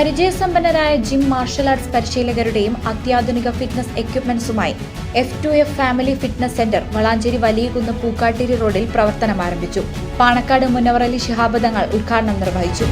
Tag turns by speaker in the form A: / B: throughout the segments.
A: പരിചയസമ്പന്നരായ gym marshal arts പരിശീലകരുടെയും അത്യാധുനിക fitness എക്യുപ്മെന്റ്സുമായി F to F family fitness centre Valanchery Valiyakunnu Pookkattiri റോഡിൽ പ്രവർത്തനം ആരംഭിച്ചു പാണക്കാട് മുന്നവറലി ശിഹാബ് തങ്ങൾ ഉദ്ഘാടനം നിർവഹിച്ചു.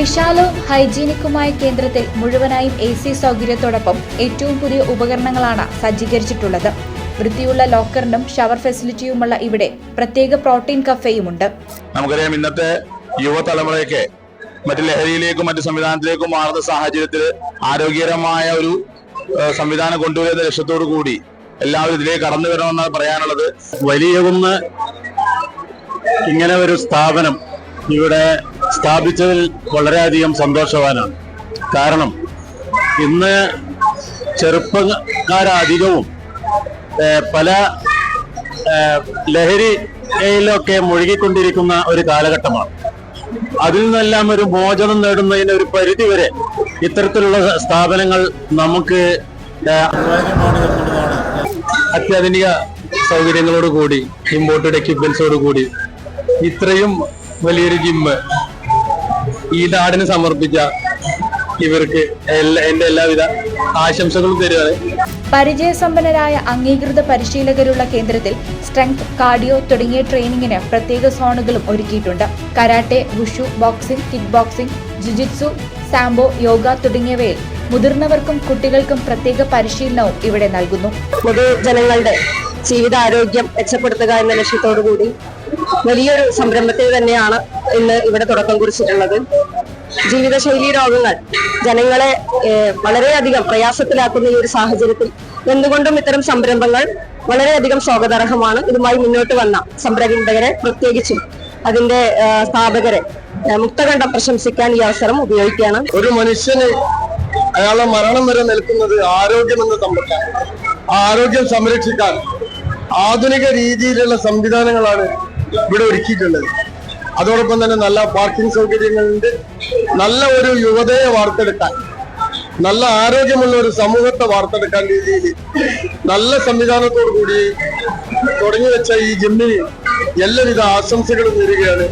A: വിശാലവും ഹൈജീനിക്കുമായ കേന്ദ്രത്തിൽ മുഴുവനായും എ സി സൗകര്യത്തോടൊപ്പം ഏറ്റവും പുതിയ ഉപകരണങ്ങളാണ് സജ്ജീകരിച്ചിട്ടുള്ളത്. വൃത്തിയുള്ള ലോക്കറിനും ഷവർ ഫെസിലിറ്റിയുമുള്ള ഇവിടെ പ്രത്യേക പ്രോട്ടീൻ കഫേയുമുണ്ട്.
B: നമുക്കറിയാം ഇന്നത്തെ യുവതലമുറയൊക്കെ മറ്റു ലഹരിയിലേക്കും മറ്റു സംവിധാനത്തിലേക്കും മാറുന്ന സാഹചര്യത്തിൽ ആരോഗ്യകരമായ ഒരു സംവിധാനം കൊണ്ടുവരുന്ന ലക്ഷ്യത്തോടു കൂടി എല്ലാവരും ഇതിലേക്ക് കടന്നു വരണമെന്ന് പറയാനുള്ളത്.
C: വലിയ ഇങ്ങനെ ഒരു സ്ഥാപനം ഇവിടെ സ്ഥാപിച്ചതിൽ വളരെയധികം സന്തോഷവാനാണ്. കാരണം ഇന്ന് ചെറുപ്പക്കാരധികവും പല ലഹരിയിലൊക്കെ മുഴുകിക്കൊണ്ടിരിക്കുന്ന ഒരു കാലഘട്ടമാണ്. അതിൽ നിന്നെല്ലാം ഒരു മോചനം നേടുന്നതിന് ഒരു പരിധി വരെ ഇത്തരത്തിലുള്ള സ്ഥാപനങ്ങൾ നമുക്ക് അത്യാധുനിക സൗകര്യങ്ങളോട് കൂടി ഇമ്പോർട്ടഡ് എക്യുപ്മെന്റ്സോട് കൂടി ഇത്രയും വലിയൊരു ജിമ്മ് ഈ നാടിന് സമർപ്പിച്ച ഇവർക്ക് എന്റെ എല്ലാവിധ ആശംസകളും തരുവാണ്.
A: പരിചയസമ്പന്നരായ അംഗീകൃത പരിശീലകരുള്ള കേന്ദ്രത്തിൽ സ്ട്രെങ്ത് കാർഡിയോ തുടങ്ങിയ ട്രെയിനിങ്ങിന് പ്രത്യേക സോണുകളും ഒരുക്കിയിട്ടുണ്ട്. Karate wushu boxing kick boxing jujitsu sambo yoga തുടങ്ങിയവയിൽ മുതിർന്നവർക്കും കുട്ടികൾക്കും പ്രത്യേക പരിശീലനവും ഇവിടെ നൽകുന്നു.
D: പൊതുജനങ്ങളുടെ ജീവിതാരോഗ്യം മെച്ചപ്പെടുത്തുക എന്ന ലക്ഷ്യത്തോടു കൂടി വലിയൊരു സംരംഭത്തെ തന്നെയാണ് ഇന്ന് ഇവിടെ തുടക്കം കുറിച്ചിട്ടുള്ളത്. ജീവിതശൈലി രോഗങ്ങൾ ജനങ്ങളെ വളരെയധികം പ്രയാസത്തിലാക്കുന്ന ഈ ഒരു സാഹചര്യത്തിൽ എന്തുകൊണ്ടും ഇത്തരം സംരംഭങ്ങൾ വളരെയധികം സ്വാഗതാർഹമാണ്. ഇതുമായി മുന്നോട്ട് വന്ന സംരംഭകരെ പ്രത്യേകിച്ചും അതിന്റെ സ്ഥാപകരെ മുക്തകണ്ഠം പ്രശംസിക്കാൻ ഈ അവസരം ഉപയോഗിക്കുകയാണ്.
C: ഒരു മനുഷ്യന് അയാളുടെ മരണം വരെ നിൽക്കുന്നത് ആരോഗ്യം എന്ന സമ്പത്താണ് ആ ആരോഗ്യം സംരക്ഷിക്കാൻ ആധുനിക രീതിയിലുള്ള സംവിധാനങ്ങളാണ് ഇവിടെ ഒരുക്കിയിട്ടുള്ളത്. അതോടൊപ്പം തന്നെ നല്ല പാർക്കിംഗ് സൗകര്യങ്ങളുണ്ട്. നല്ല ഒരു യുവതയെ വാർത്തെടുക്കാൻ നല്ല ആരോഗ്യമുള്ള ഒരു സമൂഹത്തെ വാർത്തെടുക്കാൻ രീതിയിൽ നല്ല സംവിധാനത്തോടു കൂടി തുടങ്ങി വെച്ച ഈ ജിമ്മിന് എല്ലാവിധ ആശംസകളും നേരുകയാണ്.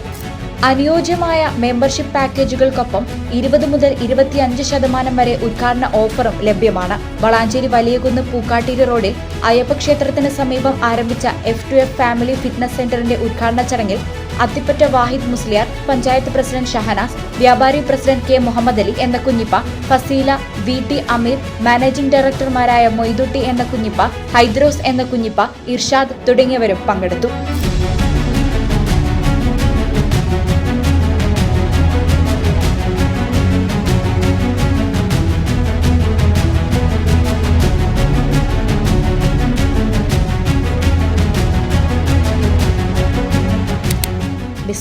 A: അനുയോജ്യമായ മെമ്പർഷിപ്പ് പാക്കേജുകൾക്കൊപ്പം ഇരുപത് മുതൽ ഇരുപത്തിയഞ്ച് ശതമാനം വരെ ഉദ്ഘാടന ഓഫറും ലഭ്യമാണ്. വളാഞ്ചേരി വലിയകുന്ന് പൂക്കാട്ടിരി റോഡിൽ അയ്യപ്പക്ഷേത്രത്തിന് സമീപം ആരംഭിച്ച F to F family fitness സെന്ററിന്റെ ഉദ്ഘാടന ചടങ്ങിൽ അത്തിപ്പറ്റ വാഹിദ് മുസ്ലിയാർ പഞ്ചായത്ത് പ്രസിഡന്റ് ഷഹനാസ് വ്യാപാരി പ്രസിഡന്റ് കെ മുഹമ്മദ് അലി എന്ന Kunhippa Fazeela V T Ameer managing ഡയറക്ടർമാരായ Moidutty എന്ന കുഞ്ഞിപ്പ ഹൈദ്രോസ് എന്ന കുഞ്ഞിപ്പ ഇർഷാദ് തുടങ്ങിയവരും പങ്കെടുത്തു.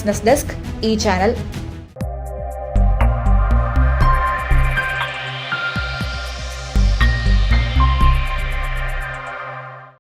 A: ബിസിനസ് ഡെസ്ക് ഈ ചാനൽ